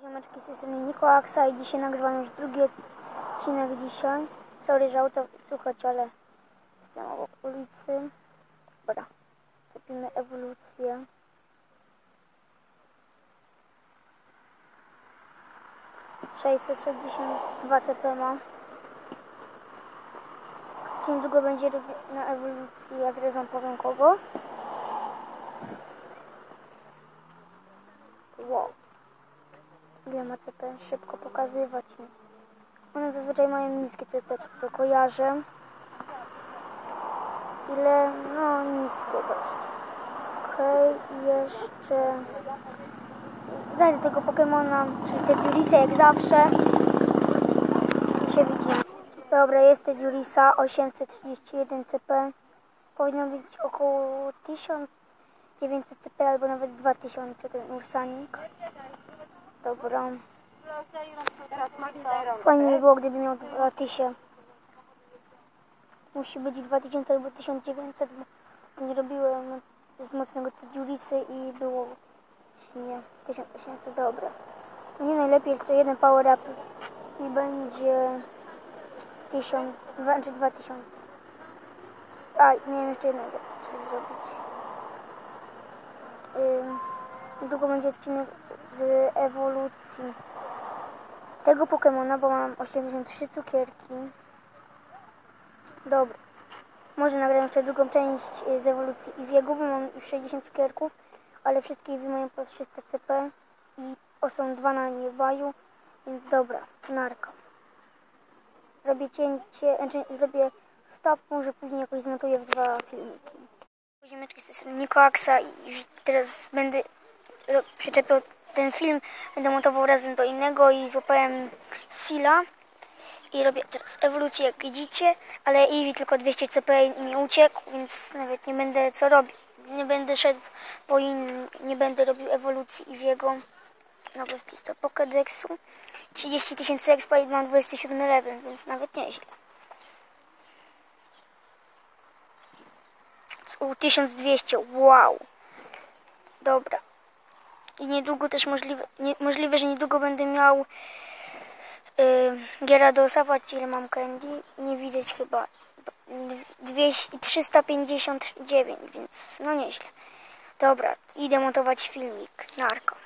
Ziomeczki z tej strony Nikoaksa i dzisiaj nagrywam już drugi odcinek dzisiaj. Sorry, że auto słuchać, ale jestem obok ulicy. Dobra, kupimy ewolucję. Sześćset sześćdziesiąt dwa Niedługo będzie na ewolucji, jak rezą powiem kogo. Wow. Ile ma CP? Szybko pokazywać mi. One zazwyczaj mają niskie to, to kojarzę. Ile? No niskie dość. Okej, i jeszcze... Znajdę tego Pokemona, czyli te Julisa jak zawsze. I się widzimy. Dobra, jest te Julisa, 831 CP. Powinno być około 1900 CP albo nawet 2000 ten Ursanik. Dobra. Fajnie by było, gdyby miał 2000. Musi być 2000 albo 1900, bo nie robiłem z mocnego Jurisy i było nie 1800, dobra. Nie najlepiej jeszcze jeden power up i będzie 1000, dwa- czy 2000. A, nie wiem jeszcze jednego trzeba zrobić. Ym, Niedługo będzie odcinek z ewolucji tego Pokemona, bo mam 83 cukierki. Dobra. Może nagram jeszcze drugą część y, z ewolucji Eevee'ego, bo mam już 60 cukierków, ale wszystkie mają po 300 CP i są dwa na niebaju, więc dobra, narka. Zrobię cięcie, znaczy zrobię stop, może później jakoś zmontuję w dwa filmiki. Ziemeczki z Nikoaksa i teraz będę przyczepiał ten film, będę montował razem do innego i złapałem Sila i robię teraz ewolucję jak widzicie, ale Eevee tylko 200 CP mi uciekł, więc nawet nie będę co robił. Nie będę szedł po innym, nie będę robił ewolucji Eevee'ego. Nowy wpis do Pokédexu. 30 tysięcy expa i mam 27 level, więc nawet nieźle. U 1200, wow. Dobra. I niedługo też możliwe, nie, możliwe że niedługo będę miał yy, Gyaradosa, ile mam candy. Nie widać chyba. Dwieście- 359, więc no nieźle. Dobra, idę montować filmik. Narko.